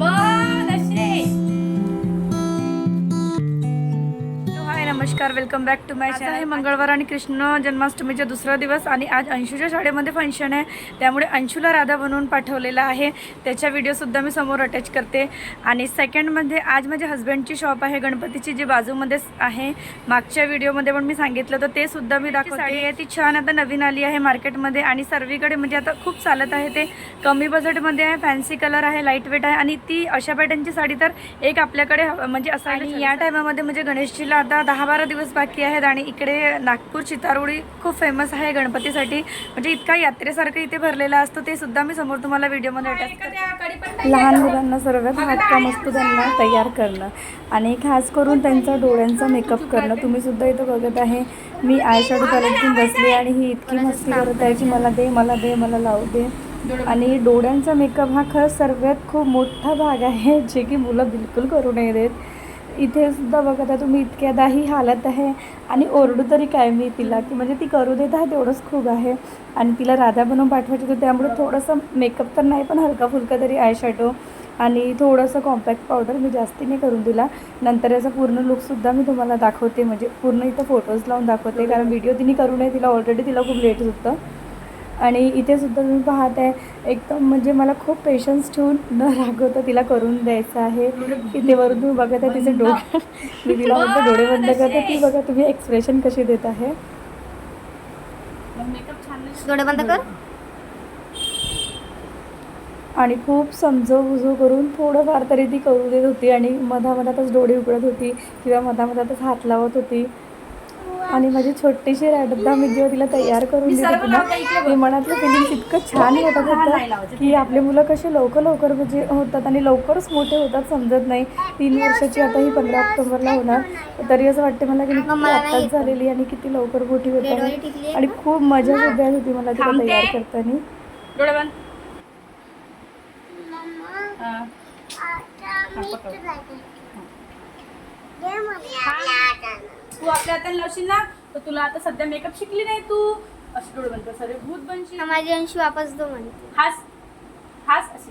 Bye. नमस्कार welcome back to my channel मंगळवार आणि कृष्ण जन्माष्टमीचा दुसरा दिवस आणि आज अंशूच्या शाळेमध्ये फंक्शन आहे. त्यामुळे अंशूला राधा बनवून पाठवलेला आहे. त्याच्या व्हिडिओसुद्धा मी समोर अटॅच करते. आणि सेकंडमध्ये आज माझ्या हस्बंडची शॉप आहे गणपतीची जी बाजूमध्येच आहे. मागच्या व्हिडिओमध्ये पण मी सांगितलं तर ते सुद्धा मी दाखवते साडी आहे ती छान आता नवीन आली आहे मार्केटमध्ये आणि सर्वीकडे म्हणजे आता खूप चालत आहे ते. कमी बजेटमध्ये आहे फॅन्सी कलर आहे लाइट वेट आहे आणि ती अशा पॅटर्नची साडी तर एक आपल्याकडे म्हणजे असं आणि या टायमामध्ये म्हणजे गणेशजीला आता दहा बारा दिवस बाकी आहेत आणि इकडे नागपूर चितारोडी खूप फेमस आहे गणपतीसाठी. म्हणजे इतका यात्रेसारखं इथे भरलेला असतो ते सुद्धा मी समोर तुम्हाला व्हिडिओमध्ये करते. लहान मुलांना सर्वात हातकाम असतो त्यांना तयार करणं. आणि खास करून त्यांचा डोळ्यांचा मेकअप करणं. तुम्ही सुद्धा इथं बघत आहे. मी आय शॅडो पॅलेट घेऊन बसली आणि ही इतकी मस्ती करत आहे की मला दे मला दे मला लावू दे. आणि डोळ्यांचा मेकअप हा खरंच सर्वात खूप मोठा भाग आहे जे की मुलं बिलकुल करू नये देत. इथे सुद्धा बघत आहे तुम्ही इतक्यादा ही हालत आहे आणि ओरडू तरी काय मी तिला की म्हणजे ती करू देत आहे तेवढंच खूप आहे. आणि तिला राधा बनवून पाठवायची होती त्यामुळे थोडंसं मेकअप तर नाही पण हलका फुलका तरी आय शॅडो आणि थोडंसं कॉम्पॅक्ट पावडर मी जास्तीने करून दिला. नंतर याचा पूर्ण लुकसुद्धा मी तुम्हाला दाखवते म्हणजे पूर्ण इथं फोटोज लावून दाखवते कारण व्हिडिओ तिने करू नये तिला ऑलरेडी तिला खूप लेट होतं. आणि इथे सुद्धा तुम्ही पाहत आहे एकदम म्हणजे मला खूप पेशन्स ठेवून न रागवता तिला करून द्यायचं आहे. इथे वरून तुम्ही बघत आहे तिचे डोळे मी तिला म्हणते डोळे बंद करते. ती बघा तुम्ही एक्सप्रेशन कशी देत आहे. डोळे बंद कर. आणि खूप समजव बुजव करून थोडंफार तरी ती करू देत होती आणि मधामधातच डोळे उघडत होती. किंवा मधामधातच हात लावत होती. आणि माझी छोटीशी राधा मी जेव्हा तिला तयार करून दिली होती ना मी मनातलं फिलिंग इतकं छान वाटत होतं की आपले मुलं कसे लवकर लवकर म्हणजे होतात आणि लवकरच मोठे होतात समजत नाही. तीन वर्षाची आता ही पंधरा ऑक्टोबरला होणार. तरी असं वाटते मला की आत्ताच झालेली आणि किती लवकर मोठी होत आहे. आणि खूप मजा सुद्धा येत होती मला तिला तयार करताना. डोळे बंद. तू आपल्या हाताने लावशील ना तर तुला आता सध्या मेकअप शिकली नाही तू. अशी डोळे कर सरे भूत बनशील. माझी अंशी वापस दो म्हणते हास हास अशी.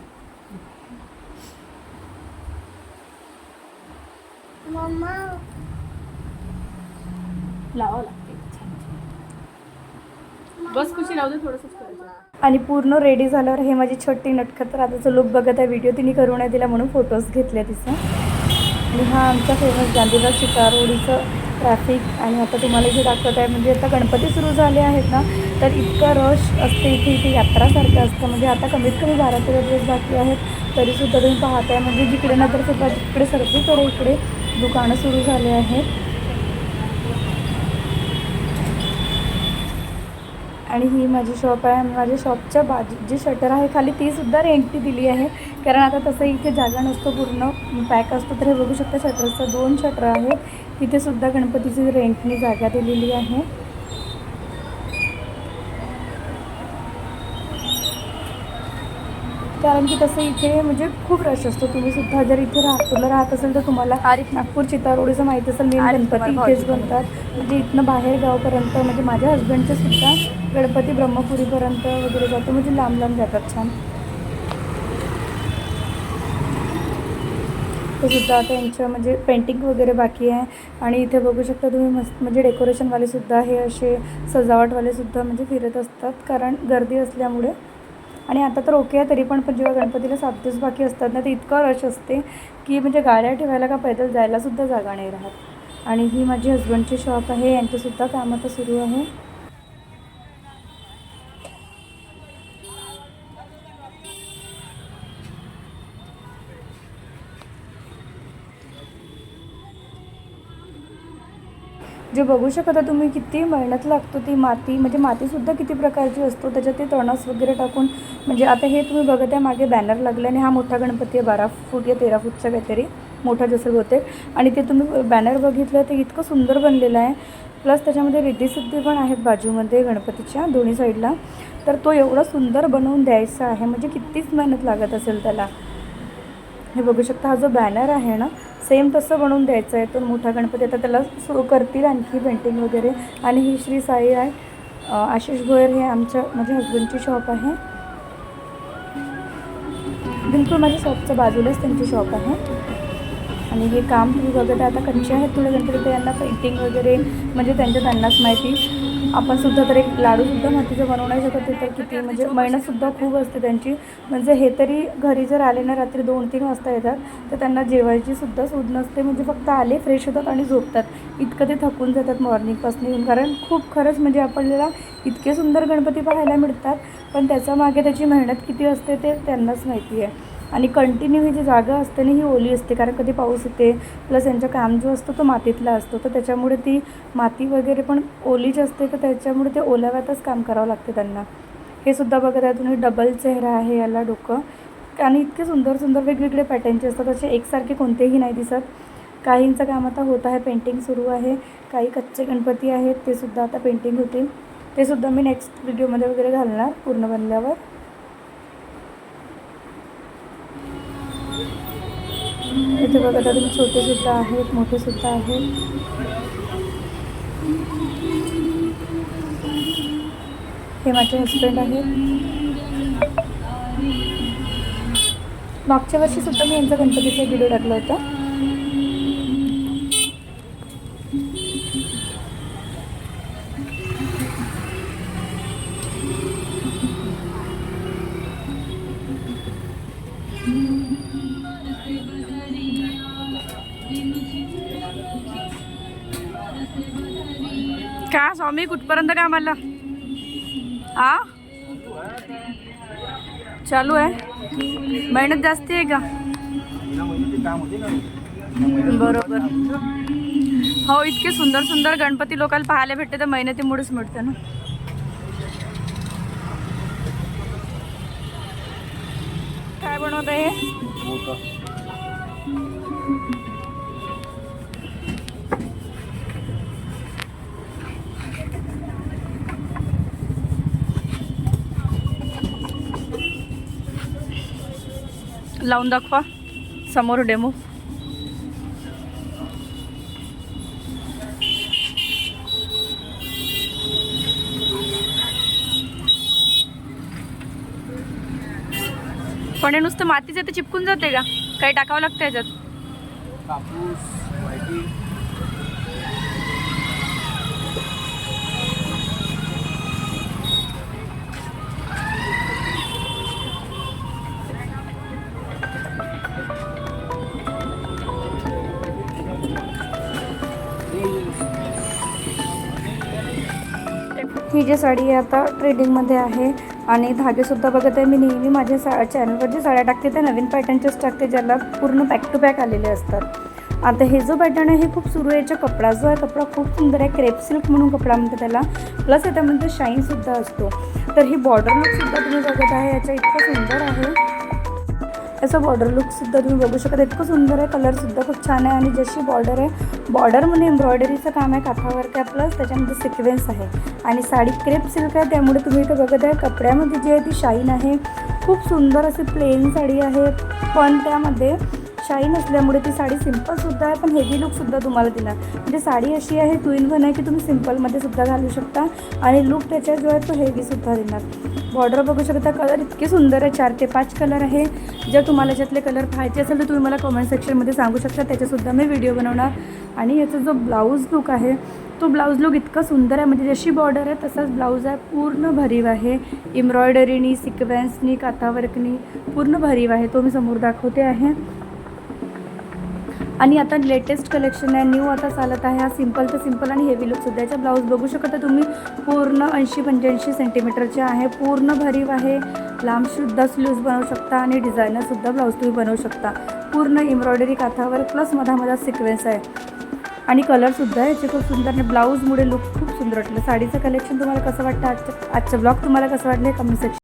मम्मा. लावावं लागते. बस खुशी लावू दे थोडंसंच करायचं. आणि पूर्ण रेडी झाल्यावर हे माझी छोटी नटखत राधाचं लुक बघत आहे व्हिडिओ तिने करू नाही दिला म्हणून फोटोज घेतले तिचं. आणि हा आमचा फेमस गांधीबाग चितारोडीचं ट्रॅफिक आणि आता तुम्हाला इथे दाखवत आहे म्हणजे आता गणपती सुरू झाले आहेत ना तर इतकं रश असते इथे इथे यात्रासारखं असतं. म्हणजे आता कमीत कमी बारा तेरा दिवस बाकी आहेत तरीसुद्धा तुम्ही पाहताय. म्हणजे जिकडे ना तर सुद्धा तिकडे सर्वीकडे इकडे दुकानं सुरू झाले आहेत. आणि ही माझी शॉप आहे. माझ्या शॉपच्या बाजू जी शटर आहे खाली ती सुद्धा रेंटनी दिली आहे. कारण आता तसं इथे जागा नसतो पूर्ण पॅक असतो तर हे बघू शकता शटरचं दोन शटर आहेत. तिथेसुद्धा गणपतीची रेंटनी जागा दिलेली आहे. कारण की तसं इथे म्हणजे खूप रश असतो. तुम्ही सुद्धा जर इथे राहतोला राहत असेल तर तुम्हाला नागपूर चितारोडीचं माहीत असेल मेन गणपती इथेच बनतात. म्हणजे इथनं बाहेर गावपर्यंत म्हणजे माझ्या हस्बंडचे सुद्धा गणपती ब्रह्मपुरीपर्यंत वगैरे जातो. म्हणजे लांब लांब जातात छान. ते सुद्धा आता यांचं म्हणजे पेंटिंग वगैरे बाकी आहे. आणि इथे बघू शकता तुम्ही मस्त म्हणजे डेकोरेशनवाले सुद्धा हे असे सजावटवाले सुद्धा म्हणजे फिरत असतात. कारण गर्दी असल्यामुळे आणि आता तर ओके आहे तरी पण पण जेव्हा गणपतीला सात दिवस बाकी असतात ना तर इतकं रश असते की म्हणजे गाड्या ठेवायला का पैदल जायलासुद्धा जागा नाही राहत. आणि ही माझी हस्बंडची शॉप आहे यांचंसुद्धा काम आता सुरू आहे. जे बघू शकता तुम्ही किती मेहनत लागतो ती माती म्हणजे मातीसुद्धा किती प्रकारची असतो त्याच्यात ते तणस वगैरे टाकून म्हणजे आता हे तुम्ही बघत आहे मागे बॅनर लागले आणि हा मोठा गणपती आहे बारा फूट या तेरा फूटचा काहीतरी मोठा जसं होते आणि ते तुम्ही बॅनर बघितलं ते इतकं सुंदर बनलेलं आहे. प्लस त्याच्यामध्ये रिद्धीसिद्धी पण आहेत बाजूमध्ये गणपतीच्या दोन्ही साईडला तर तो एवढा सुंदर बनवून द्यायचा आहे म्हणजे कितीच मेहनत लागत असेल त्याला. हे बघू शकता हा जो बॅनर आहे ना सेम तसं बनवून द्यायचं आहे. तो मोठा गणपती आता त्याला सुरू करतील आणखी पेंटिंग वगैरे. आणि ही श्री साई आहे. आशिष गोयर हे आमच्या माझ्या हजबंडची शॉप आहे. बिलकुल माझ्या शॉपच्या बाजूलाच त्यांची शॉप आहे. आणि हे काम तुम्ही बघत आता कच्चे आहेत थोडे गणपती तर यांना पेंटिंग वगैरे म्हणजे त्यांच्या त्यांनाच माहिती. आपण सुद्धा तर एक लाडूसुद्धा मातीचं बनवू नाही शकत ते तर किती? म्हणजे मेहनतसुद्धा खूप असते त्यांची. म्हणजे हे तरी घरी जर आले ना रात्री दोन तीन वाजता येतात तर त्यांना जेवायची सुद्धा सूद नसते. म्हणजे फक्त आले फ्रेश होतात आणि झोपतात. इतकं ते थकून जातात मॉर्निंगपासून येऊन कारण खूप खरंच म्हणजे आपल्याला इतके सुंदर गणपती पाहायला मिळतात पण त्याच्यामागे त्याची मेहनत किती असते ते त्यांनाच माहिती आहे. आणि कंटिन्यू ही जी जागा असते ना ही ओली असते. कारण कधी पाऊस येते प्लस यांचं काम जो असतो तो मातीतला असतो. तर त्याच्यामुळे ती माती वगैरे पण ओलीच असते तर त्याच्यामुळे ते ओलाव्यातच काम करावं लागते त्यांना. हे सुद्धा बघत आहे तुम्ही डबल चेहरा आहे याला डोकं. आणि इतके सुंदर सुंदर वेगवेगळे पॅटर्नचे असतात. असे एकसारखे कोणतेही नाही दिसत. काहींचं काम आता होत आहे पेंटिंग सुरू आहे. काही कच्चे गणपती आहेत ते सुद्धा आता पेंटिंग होतील. ते सुद्धा मी नेक्स्ट व्हिडिओमध्ये वगैरे घालणार पूर्ण बनल्यावर. इथे बघत आता तुम्ही छोटे सुद्धा आहेत मोठे सुद्धा आहेत. हे माझे हस्बंड आहेत. मागच्या वर्षी सुद्धा मी यांचा गणपतीचा व्हिडिओ टाकला होता. स्वामी कुठपर्यंत काय आलं आ? चालू आहे. मेहनत जास्ती आहे का? बरोबर. हो इतके सुंदर सुंदर गणपती लोकांना पाहायला भेटते तर मेहनतीमुळेच मिळते ना. काय बनवत आहे लावून दाखवा. समोर डेमो पण हे नुसतं मातीचं ते चिपकून जाते का? काही टाकावं लागतं याच्यात कापूस जी साडी आहे आता ट्रेडिंगमध्ये आहे. आणि धागेसुद्धा बघत आहे मी नेहमी माझ्या सा चॅनलवर जे साड्या टाकते. त्या नवीन पॅटर्नचेच टाकते ज्याला पूर्ण बॅक टू बॅक आलेले असतात. आता हे जो पॅटर्न आहे हे खूप सुरू आहे कपडा. जो आहे कपडा खूप सुंदर आहे. क्रेप सिल्क म्हणून कपडा म्हणतो त्याला. प्लस याच्यामध्ये शाईनसुद्धा असतो. तर ही बॉर्डर लुकसुद्धा तुम्ही बघत आहे. याचा इतकं सुंदर आहे. याचा बॉर्डर लुकसुद्धा तुम्ही बघू शकता. इतकं सुंदर आहे कलरसुद्धा खूप छान आहे आणि जशी बॉर्डर आहे बॉर्डरमध्ये म्हणजे एम्ब्रॉयडरीचं काम आहे काठावर काय प्लस त्याच्यामध्ये सिक्वेन्स आहे. आणि साडी क्रेप सिल्क आहे त्यामुळे तुम्ही इथं बघत आहे कपड्यामध्ये जी आहे ती शाईन आहे. खूप सुंदर अशी प्लेन साडी आहे. पण त्यामध्ये शाईन असल्यामुळे ती साडी सिम्पलसुद्धा आहे पण हेवी लुकसुद्धा तुम्हाला देणार. म्हणजे साडी अशी आहे टू इन वन आहे की तुम्ही सिम्पलमध्ये सुद्धा घालू शकता आणि लुक त्याच्या जो आहे तो हेवीसुद्धा देणार. बॉर्डर बघू शकता कलर इतके सुंदर आहे चार ते पाच कलर आहे. जर तुम्हाला याच्यातले कलर पाहायचे असेल तर तुम्ही मला कमेंट सेक्शनमध्ये सांगू शकता त्याच्यासुद्धा मी व्हिडिओ बनवणार. आणि याचा जो ब्लाऊज लुक आहे तो ब्लाऊज लुक इतका सुंदर आहे म्हणजे जशी बॉर्डर आहे तसाच ब्लाऊज आहे पूर्ण भरीव आहे. एम्ब्रॉयडरीनी सिक्वेन्सनी काथावर्कनी पूर्ण भरीव आहे तो मी समोर दाखवते आहे. आणि आता लेटेस्ट कलेक्शन आहे. न्यू आता चालत आहे. हा सिंपल तर सिंपल आणि हेवी लुकसुद्धा याचा ब्लाऊज बघू शकता तुम्ही. पूर्ण ऐंशी पंच्याऐंशी सेंटीमीटरचे आहे. पूर्ण भरीव आहे. लांबसुद्धा स्लीव्ज बनवू शकता आणि डिझायनरसुद्धा ब्लाऊज तुम्ही बनवू शकता. पूर्ण एम्ब्रॉयडरी काथावर प्लस मधामधा सिक्वेन्स आहे. आणि कलरसुद्धा आहे. याचे खूप सुंदर आणि ब्लाऊजमुळे लुक खूप सुंदर वाटलं. साडीचं कलेक्शन तुम्हाला कसं वाटतं? आजचं आजचं ब्लॉग तुम्हाला कसं वाटलं? Comment section